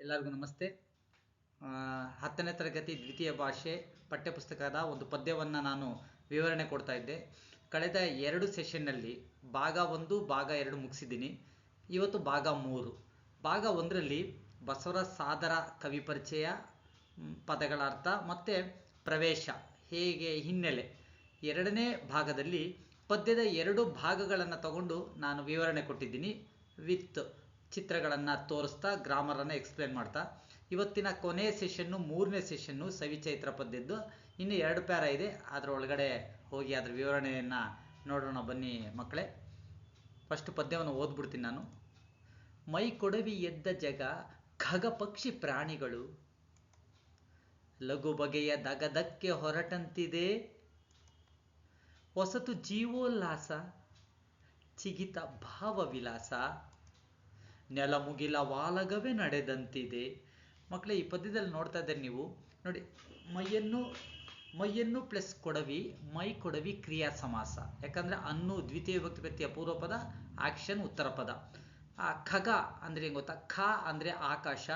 ಎಲ್ಲರಿಗೂ ನಮಸ್ತೆ. ಹತ್ತನೇ ತರಗತಿ ದ್ವಿತೀಯ ಭಾಷೆ ಪಠ್ಯಪುಸ್ತಕದ ಒಂದು ಪದ್ಯವನ್ನು ನಾನು ವಿವರಣೆ ಕೊಡ್ತಾ ಇದ್ದೆ. ಕಳೆದ ಎರಡು ಸೆಷನ್ನಲ್ಲಿ ಭಾಗ ಒಂದು, ಭಾಗ ಎರಡು ಮುಗಿಸಿದ್ದೀನಿ. ಇವತ್ತು ಭಾಗ ಮೂರು. ಭಾಗ ಒಂದರಲ್ಲಿ ಬಸವರ ಸಾದರ ಕವಿ ಪರಿಚಯ ಪದಗಳ ಅರ್ಥ ಮತ್ತು ಪ್ರವೇಶ ಹೇಗೆ ಹಿನ್ನೆಲೆ. ಎರಡನೇ ಭಾಗದಲ್ಲಿ ಪದ್ಯದ ಎರಡು ಭಾಗಗಳನ್ನು ತಗೊಂಡು ನಾನು ವಿವರಣೆ ಕೊಟ್ಟಿದ್ದೀನಿ. ವಿತ್ ಚಿತ್ರಗಳನ್ನು ತೋರಿಸ್ತಾ, ಗ್ರಾಮರನ್ನು ಎಕ್ಸ್ಪ್ಲೇನ್ ಮಾಡ್ತಾ. ಇವತ್ತಿನ ಕೊನೆ ಸೆಷನ್ನು ಮೂರನೇ ಸೆಷನ್ನು ಸವಿಚೈತ್ರ ಪದ್ಯದ್ದು. ಇನ್ನು ಎರಡು ಪ್ಯಾರ ಇದೆ. ಅದರ ಒಳಗಡೆ ಹೋಗಿ ಅದರ ವಿವರಣೆಯನ್ನು ನೋಡೋಣ ಬನ್ನಿ ಮಕ್ಕಳೇ. ಫಸ್ಟ್ ಪದ್ಯವನ್ನು ಓದ್ಬಿಡ್ತೀನಿ ನಾನು. ಮೈ ಕೊಡವಿ ಎದ್ದ ಜಗ ಖಗ ಪಕ್ಷಿ ಪ್ರಾಣಿಗಳು. ಲಘು ಬಗೆಯ ದಗದಕ್ಕೆ ಹೊರಟಂತಿದೆ. ಹೊಸತು ಜೀವೋಲ್ಲಾಸ, ಚಿಗಿತ ಭಾವವಿಲಾಸ. ನೆಲ ಮುಗಿಲ ವಾಲಗವೇ ನಡೆದಂತಿದೆ. ಮಕ್ಕಳೇ ಈ ಪದ್ಯದಲ್ಲಿ ನೋಡ್ತಾ ಇದ್ದಾರೆ ನೀವು. ನೋಡಿ, ಮೈಯನ್ನು ಮೈಯನ್ನು ಪ್ಲಸ್ ಕೊಡವಿ, ಮೈ ಕೊಡವಿ ಕ್ರಿಯಾ ಸಮಾಸ. ಯಾಕಂದ್ರೆ ಅನ್ನು ದ್ವಿತೀಯ ವಿಭಕ್ತಿ ವ್ಯಕ್ತಿಯ ಪೂರ್ವ ಪದ, ಆಕ್ಷನ್ ಉತ್ತರ ಪದ. ಆ ಖಗ ಅಂದ್ರೆ ಏನ್ ಗೊತ್ತಾ? ಖ ಅಂದ್ರೆ ಆಕಾಶ,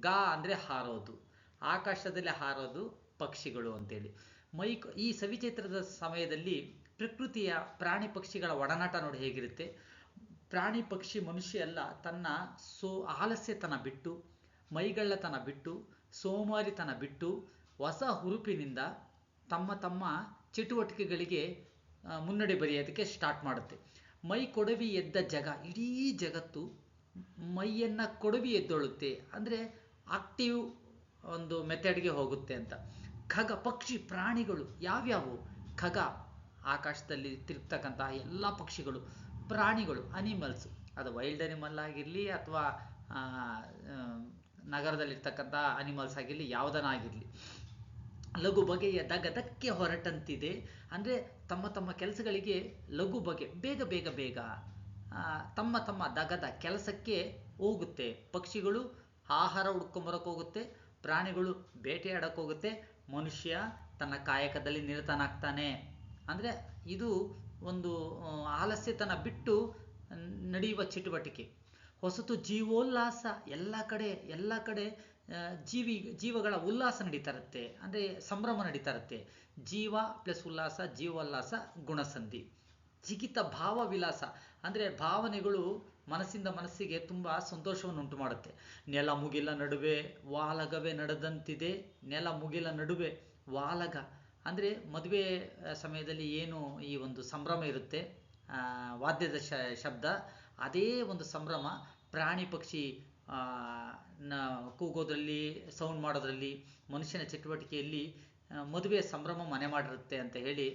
ಗ ಅಂದ್ರೆ ಹಾರೋದು. ಆಕಾಶದಲ್ಲಿ ಹಾರೋದು ಪಕ್ಷಿಗಳು ಅಂತೇಳಿ. ಮೈ ಈ ಸವಿಚಿತ್ರದ ಸಮಯದಲ್ಲಿ ಪ್ರಕೃತಿಯ ಪ್ರಾಣಿ ಪಕ್ಷಿಗಳ ಒಡನಾಟ ನೋಡಿ ಹೇಗಿರುತ್ತೆ? ಪ್ರಾಣಿ, ಪಕ್ಷಿ, ಮನುಷ್ಯ ಎಲ್ಲ ತನ್ನ ಸೋ, ಆಲಸ್ಯತನ ಬಿಟ್ಟು, ಮೈಗಳ್ಳತನ ಬಿಟ್ಟು, ಸೋಮಾರಿತನ ಬಿಟ್ಟು, ಹೊಸ ಹುರುಪಿನಿಂದ ತಮ್ಮ ತಮ್ಮ ಚಟುವಟಿಕೆಗಳಿಗೆ ಮುನ್ನಡೆ ಬರೆಯೋದಕ್ಕೆ ಸ್ಟಾರ್ಟ್ ಮಾಡುತ್ತೆ. ಮೈ ಕೊಡವಿ ಎದ್ದ ಜಗ, ಇಡೀ ಜಗತ್ತು ಮೈಯನ್ನು ಕೊಡವಿ ಎದ್ದೊಳುತ್ತೆ. ಅಂದರೆ ಆಕ್ಟಿವ್ ಒಂದು ಮೆಥಡ್ಗೆ ಹೋಗುತ್ತೆ ಅಂತ. ಖಗ, ಪಕ್ಷಿ, ಪ್ರಾಣಿಗಳು ಯಾವ್ಯಾವು? ಖಗ, ಆಕಾಶದಲ್ಲಿ ತಿರುಗ್ತಕ್ಕಂತಹ ಎಲ್ಲ ಪಕ್ಷಿಗಳು. ಪ್ರಾಣಿಗಳು ಅನಿಮಲ್ಸ್ ಅದು ವೈಲ್ಡ್ ಅನಿಮಲ್ ಆಗಿರಲಿ ಅಥವಾ ನಗರದಲ್ಲಿರ್ತಕ್ಕಂಥ ಅನಿಮಲ್ಸ್ ಆಗಿರಲಿ, ಯಾವುದನ್ನಾಗಿರಲಿ. ಲಘು ಬಗೆಯ ದಗದಕ್ಕೆ ಹೊರಟಂತಿದೆ. ಅಂದರೆ ತಮ್ಮ ತಮ್ಮ ಕೆಲಸಗಳಿಗೆ ಲಘು ಬಗೆ, ಬೇಗ ಬೇಗ ಬೇಗ ತಮ್ಮ ತಮ್ಮ ದಗದ ಕೆಲಸಕ್ಕೆ ಹೋಗುತ್ತೆ. ಪಕ್ಷಿಗಳು ಆಹಾರ ಹೋಗುತ್ತೆ, ಪ್ರಾಣಿಗಳು ಬೇಟೆಯಾಡಕ್ಕೆ ಹೋಗುತ್ತೆ, ಮನುಷ್ಯ ತನ್ನ ಕಾಯಕದಲ್ಲಿ ನಿರತನಾಗ್ತಾನೆ. ಅಂದರೆ ಇದು ಒಂದು ಆಲಸ್ಯತನ ಬಿಟ್ಟು ನಡೆಯುವ ಚಟುವಟಿಕೆ. ಹೊಸತು ಜೀವೋಲ್ಲಾಸ, ಎಲ್ಲ ಕಡೆ ಎಲ್ಲ ಕಡೆ ಜೀವಿ, ಜೀವಗಳ ಉಲ್ಲಾಸ ನಡೀತಾ ಇರುತ್ತೆ ಅಂದರೆ ಸಂಭ್ರಮ ನಡೀತಾ ಇರುತ್ತೆ ಜೀವ ಪ್ಲಸ್ ಉಲ್ಲಾಸ, ಜೀವೋಲ್ಲಾಸ, ಗುಣಸಂಧಿ. ಜಿಗಿತ ಭಾವ ವಿಲಾಸ. ಅಂದರೆ ಭಾವನೆಗಳು ಮನಸ್ಸಿಂದ ಮನಸ್ಸಿಗೆ ತುಂಬ ಸಂತೋಷವನ್ನು ಉಂಟು ಮಾಡುತ್ತೆ. ನೆಲ ಮುಗಿಲ ನಡುವೆ ವಾಲಗವೇ ನಡೆದಂತಿದೆ. ನೆಲ ಮುಗಿಲ ನಡುವೆ ವಾಲಗ ಅಂದರೆ ಮದುವೆ ಸಮಯದಲ್ಲಿ ಏನು ಈ ಒಂದು ಸಂಭ್ರಮ ಇರುತ್ತೆ ವಾದ್ಯದ ಶಬ್ದ, ಅದೇ ಒಂದು ಸಂಭ್ರಮ ಪ್ರಾಣಿ ಪಕ್ಷಿ ನ, ಕೂಗೋದ್ರಲ್ಲಿ ಸೌಂಡ್ ಮಾಡೋದ್ರಲ್ಲಿ, ಮನುಷ್ಯನ ಚಟುವಟಿಕೆಯಲ್ಲಿ ಮದುವೆ ಸಂಭ್ರಮ ಮನೆ ಮಾಡಿರುತ್ತೆ ಅಂತ ಹೇಳಿ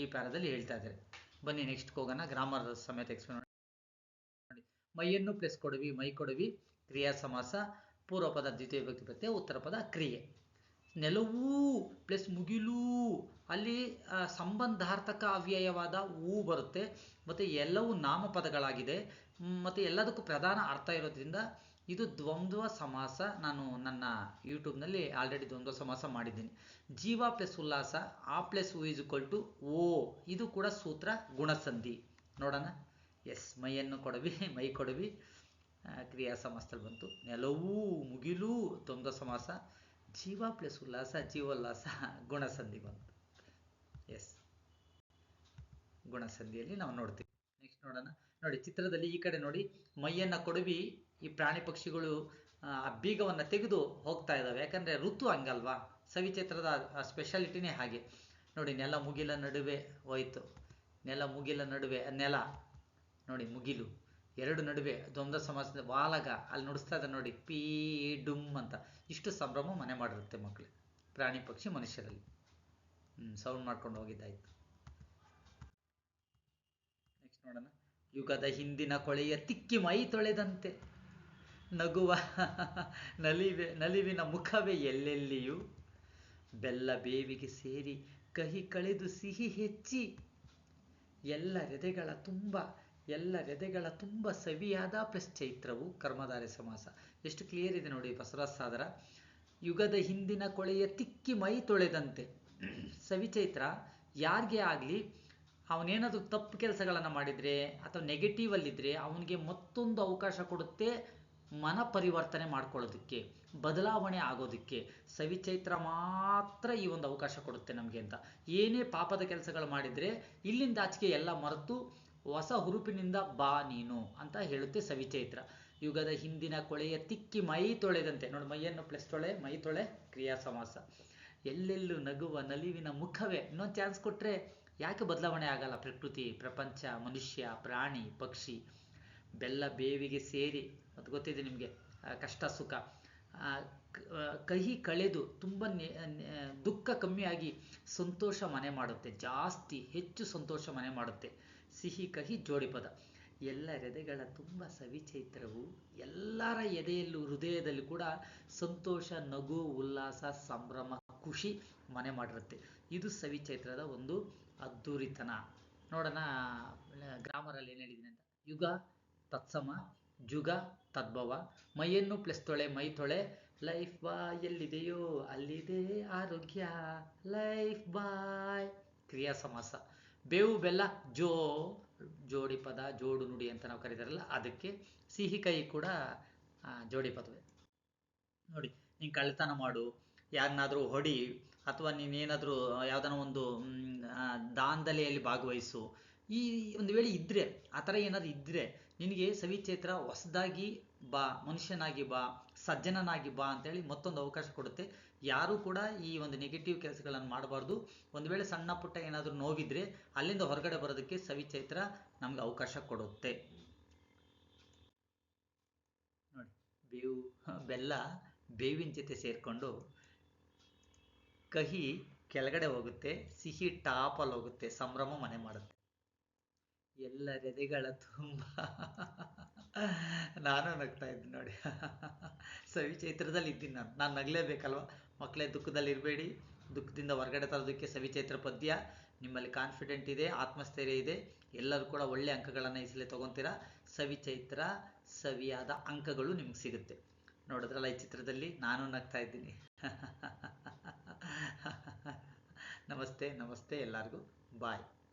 ಈ ಪ್ಯಾರದಲ್ಲಿ ಹೇಳ್ತಾ ಇದ್ದಾರೆ. ಬನ್ನಿ ನೆಕ್ಸ್ಟ್ ಹೋಗೋಣ ಗ್ರಾಮರ್ ಸಮೇತ ಎಕ್ಸ್ಪ್ಲೇನ್ ಮಾಡಿ. ಮೈಯನ್ನು ಪ್ಲಸ್ ಕೊಡವಿ, ಮೈ ಕೊಡವಿ ಕ್ರಿಯಾ ಸಮಾಸ ಪೂರ್ವ ಪದ ದ್ವಿತೀಯ ವಿಭಕ್ತಿ ಪ್ರತ್ಯಯ, ಉತ್ತರ ಪದ, ಕ್ರಿಯೆ. ನೆಲವೂ ಪ್ಲಸ್ ಮುಗಿಲು, ಅಲ್ಲಿ ಸಂಬಂಧಾರ್ಥಕ ಅವ್ಯಯವಾದ ಹೂ ಬರುತ್ತೆ. ಮತ್ತು ಎಲ್ಲವೂ ನಾಮಪದಗಳಾಗಿದೆ. ಮತ್ತು ಎಲ್ಲದಕ್ಕೂ ಪ್ರಧಾನ ಅರ್ಥ ಇರೋದ್ರಿಂದ ಇದು ದ್ವಂದ್ವ ಸಮಾಸ. ನಾನು ನನ್ನ ಯೂಟ್ಯೂಬ್ನಲ್ಲಿ ಆಲ್ರೆಡಿ ದ್ವಂದ್ವ ಸಮಾಸ ಮಾಡಿದ್ದೀನಿ. ಜೀವ ಪ್ಲಸ್ ಉಲ್ಲಾಸ, ಆ ಪ್ಲಸ್ ಹೂ ಇಸ್ ಇಕ್ವಲ್ ಟು ಓ. ಇದು ಕೂಡ ಸೂತ್ರ ಗುಣಸಂಧಿ. ನೋಡೋಣ. ಎಸ್, ಮೈಯನ್ನು ಕೊಡವಿ, ಮೈ ಕೊಡವಿ. ಕ್ರಿಯಾ ಸಮಾಸದಲ್ಲಿ ಬಂತು. ನೆಲವೂ, ಮುಗಿಲು ದ್ವಂದ್ವ ಸಮಾಸ. ಜೀವ ಪ್ಲಸ್ ಉಲ್ಲಾಸ ಜೀವೋಲ್ಲಾಸ ಗುಣಸಂಧಿ ಬಂತು. ಎಸ್ ಗುಣಸಂಧಿಯಲ್ಲಿ ನಾವು ನೋಡ್ತೀವಿ. ನೆಕ್ಸ್ಟ್ ನೋಡೋಣ. ನೋಡಿ ಚಿತ್ರದಲ್ಲಿ ಈ ಕಡೆ ನೋಡಿ ಮೈಯನ್ನ ಕೊಡವಿ ಈ ಪ್ರಾಣಿ ಪಕ್ಷಿಗಳು ಆ, ಬೀಗವನ್ನ ತೆಗೆದು ಹೋಗ್ತಾ ಇದ್ದಾವೆ ಯಾಕಂದ್ರೆ ಋತು ಹಂಗಲ್ವಾ? ಸವಿಚಿತ್ರದ ಸ್ಪೆಷಾಲಿಟಿನೇ ಹಾಗೆ. ನೋಡಿ ನೆಲ ಮುಗಿಲ ನಡುವೆ ಹೋಯ್ತು. ನೆಲ ಮುಗಿಲ ನಡುವೆ ನೆಲ. ನೋಡಿ ಮುಗಿಲು. ಎರಡು ನಡುವೆ ದ್ವಂದ್ವ ಸಮಾಸದ ವಾಲಗ, ಅಲ್ಲಿ ನುಡಿಸ್ತಾ ಇದೆ ನೋಡಿ, ಪೀ ಡುಮ್ ಅಂತ. ಇಷ್ಟು ಸಂಭ್ರಮ ಮನೆ ಮಾಡಿರುತ್ತೆ ಮಕ್ಕಳು ಪ್ರಾಣಿ ಪಕ್ಷಿ ಮನುಷ್ಯರಲ್ಲಿ. ಸೌಂಡ್ ಮಾಡ್ಕೊಂಡು ಹೋಗಿದ್ದಾಯ್ತು. ನೆಕ್ಸ್ಟ್ ನೋಡೋಣ. ಯುಗದ ಹಿಂದಿನ ಕೊಳೆಯ ತಿಕ್ಕಿ ಮೈ ತೊಳೆದಂತೆ. ನಗುವ ನಲಿವೆ, ನಲಿವಿನ ಮುಖವೇ ಎಲ್ಲೆಲ್ಲಿಯೂ. ಬೆಲ್ಲ ಬೇವಿಗೆ ಸೇರಿ ಕಹಿ ಕಳೆದು ಸಿಹಿ ಹೆಚ್ಚಿ. ಎಲ್ಲ ಎದೆಗಳ ತುಂಬ ಎಲ್ಲ ಎದೆಗಳ ತುಂಬ ಸವಿಯಾದ ಪ್ಲಸ್ ಚೈತ್ರವು ಕರ್ಮಧಾರೆ ಸಮಾಸ. ಎಷ್ಟು ಕ್ಲಿಯರ್ ಇದೆ ನೋಡಿ ಬಸವರಾಜ್ ಸಾದರ ಯುಗದ ಹಿಂದಿನ ಕೊಳೆಯ ತಿಕ್ಕಿ ಮೈ ತೊಳೆದಂತೆ. ಸವಿಚೈತ್ರ, ಯಾರಿಗೆ ಆಗಲಿ, ಅವನೇನಾದರೂ ತಪ್ಪು ಕೆಲಸಗಳನ್ನು ಮಾಡಿದರೆ ಅಥವಾ ನೆಗೆಟಿವ್ ಅಲ್ಲಿದ್ದರೆ ಅವನಿಗೆ ಮತ್ತೊಂದು ಅವಕಾಶ ಕೊಡುತ್ತೆ ಮನ ಪರಿವರ್ತನೆ ಮಾಡ್ಕೊಳ್ಳೋದಕ್ಕೆ, ಬದಲಾವಣೆ ಆಗೋದಕ್ಕೆ. ಸವಿಚೈತ್ರ ಮಾತ್ರ ಈ ಒಂದು ಅವಕಾಶ ಕೊಡುತ್ತೆ ನಮಗೆ ಅಂತ. ಏನೇ ಪಾಪದ ಕೆಲಸಗಳು ಮಾಡಿದರೆ ಇಲ್ಲಿಂದ ಆಚೆಗೆ ಎಲ್ಲ ಮರೆತು ಹೊಸ ಹುರುಪಿನಿಂದ ಬಾ ನೀನು ಅಂತ ಹೇಳುತ್ತೆ ಸವಿಚೈತ್ರ. ಯುಗದ ಹಿಂದಿನ ಕೊಳೆಯ ತಿಕ್ಕಿ ಮೈ ತೊಳೆದಂತೆ. ನೋಡಿ, ಮೈಯನ್ನು ಪ್ಲಸ್ ತೊಳೆ, ಮೈ ತೊಳೆ, ಕ್ರಿಯಾ ಸಮಾಸ. ಎಲ್ಲೆಲ್ಲೂ ನಗುವ ನಲಿವಿನ ಮುಖವೇ. ಇನ್ನೊಂದು ಚಾನ್ಸ್ ಕೊಟ್ಟರೆ ಯಾಕೆ ಬದಲಾವಣೆ ಆಗಲ್ಲ? ಪ್ರಕೃತಿ, ಪ್ರಪಂಚ, ಮನುಷ್ಯ, ಪ್ರಾಣಿ, ಪಕ್ಷಿ, ಬೆಲ್ಲ ಬೇವಿಗೆ ಸೇರಿ. ಅದು ಗೊತ್ತಿದೆ ನಿಮಗೆ. ಕಷ್ಟ, ಸುಖ. ಕಹಿ ಕಳೆದು ತುಂಬ ದುಃಖ ಕಮ್ಮಿಯಾಗಿ ಸಂತೋಷ ಮನೆ ಮಾಡುತ್ತೆ. ಜಾಸ್ತಿ ಹೆಚ್ಚು ಸಂತೋಷ ಮನೆ ಮಾಡುತ್ತೆ. ಸಿಹಿ ಕಹಿ ಜೋಡಿ ಪದ. ಎಲ್ಲರೆದೆಗಳ ತುಂಬ ಸವಿಚೈತ್ರವು, ಎಲ್ಲರ ಎದೆಯಲ್ಲೂ ಹೃದಯದಲ್ಲಿ ಕೂಡ ಸಂತೋಷ, ನಗು, ಉಲ್ಲಾಸ, ಸಂಭ್ರಮ, ಖುಷಿ ಮನೆ ಮಾಡಿರುತ್ತೆ. ಇದು ಸವಿಚೈತ್ರದ ಒಂದು ಅದ್ಧೂರಿತನ. ನೋಡೋಣ, ಗ್ರಾಮರಲ್ಲಿ ಏನು ಹೇಳಿದ್ದೀನಿ ಅಂತ. ಯುಗ, ತತ್ಸಮ, ಜುಗ, ತದ್ಭವ. ಮೈಯನ್ನು ಪ್ಲಸ್ ತೊಳೆ, ಮೈ ತೊಳೆ. ಲೈಫ್ ಬಾಯ್ ಎಲ್ಲಿದೆಯೋ ಅಲ್ಲಿದೆ ಆರೋಗ್ಯ. ಲೈಫ್ ಬಾಯ್ ಕ್ರಿಯಾ ಸಮಾಸ ಬೇವು, ಬೆಲ್ಲ, ಜೋ, ಜೋಡಿ ಪದ, ಜೋಡು ನುಡಿ ಅಂತ ನಾವು ಕರೀತಾರಲ್ಲ, ಅದಕ್ಕೆ ಸಿಹಿ ಕೈ ಕೂಡ ಜೋಡಿ ಪದವೇ. ನೋಡಿ, ನೀನು ಕಳ್ತನ ಮಾಡು ಯಾರನ್ನಾದ್ರೂ ಹೊಡಿ, ಅಥವಾ ನೀನೇನಾದರೂ ಯಾವ್ದಾನ ಒಂದು ದಾಂಧಲೆಯಲ್ಲಿ ಭಾಗವಹಿಸು, ಈ ಒಂದು ವೇಳೆ ಇದ್ರೆ, ಆ ಥರ ಏನಾದ್ರು ಇದ್ರೆ, ನಿನಗೆ ಸವಿಚೇತ್ರ ಹೊಸದಾಗಿ ಬಾ, ಮನುಷ್ಯನಾಗಿ ಬಾ ಸಜ್ಜನನಾಗಿ ಬಾ ಅಂತೇಳಿ ಮತ್ತೊಂದು ಅವಕಾಶ ಕೊಡುತ್ತೆ. ಯಾರೂ ಕೂಡ ಈ ಒಂದು ನೆಗೆಟಿವ್ ಕೆಲಸಗಳನ್ನು ಮಾಡಬಾರ್ದು. ಒಂದು ವೇಳೆ ಸಣ್ಣ ಪುಟ್ಟ ಏನಾದರೂ ನೋವಿದ್ರೆ ಅಲ್ಲಿಂದ ಹೊರಗಡೆ ಬರೋದಕ್ಕೆ ಸವಿಚೈತ್ರ ನಮ್ಗೆ ಅವಕಾಶ ಕೊಡುತ್ತೆ. ನೋಡಿ, ಬೇವು, ಬೆಲ್ಲ ಬೇವಿನ ಜೊತೆ ಸೇರಿಕೊಂಡು ಕಹಿ ಕೆಳಗಡೆ ಹೋಗುತ್ತೆ, ಸಿಹಿ ಟಾಪಲ್ಲಿ ಹೋಗುತ್ತೆ, ಸಂಭ್ರಮ ಮನೆ ಮಾಡುತ್ತೆ. ಎಲ್ಲ ರೆದೆಗಳ ತುಂಬ. ನಾನು ನಗ್ತಾ ಇದ್ದೀನಿ ನೋಡಿ. ಸವಿ ಚೈತ್ರದಲ್ಲಿ ಇದ್ದೀನಿ ನಾನು. ನಾನು ನಗಲೇಬೇಕಲ್ವ? ಮಕ್ಕಳೇ ದುಃಖದಲ್ಲಿ ಇರಬೇಡಿ. ದುಃಖದಿಂದ ಹೊರಗಡೆ ತರೋದಕ್ಕೆ ಸವಿಚೈತ್ರ ಪದ್ಯ. ನಿಮ್ಮಲ್ಲಿ ಕಾನ್ಫಿಡೆಂಟ್ ಇದೆ, ಆತ್ಮಸ್ಥೈರ್ಯ ಇದೆ. ಎಲ್ಲರೂ ಕೂಡ ಒಳ್ಳೆ ಅಂಕಗಳನ್ನು ಈ ಸಲ ತೊಗೊತೀರಾ? ಸವಿಚೈತ್ರ, ಸವಿಯಾದ ಅಂಕಗಳು ನಿಮ್ಗೆ ಸಿಗುತ್ತೆ. ನೋಡಿದ್ರಲ್ಲ ಈ ಚಿತ್ರದಲ್ಲಿ? ನಾನು ನಗ್ತಾ ಇದ್ದೀನಿ. ನಮಸ್ತೆ ನಮಸ್ತೆ ಎಲ್ಲರಿಗೂ. ಬಾಯ್.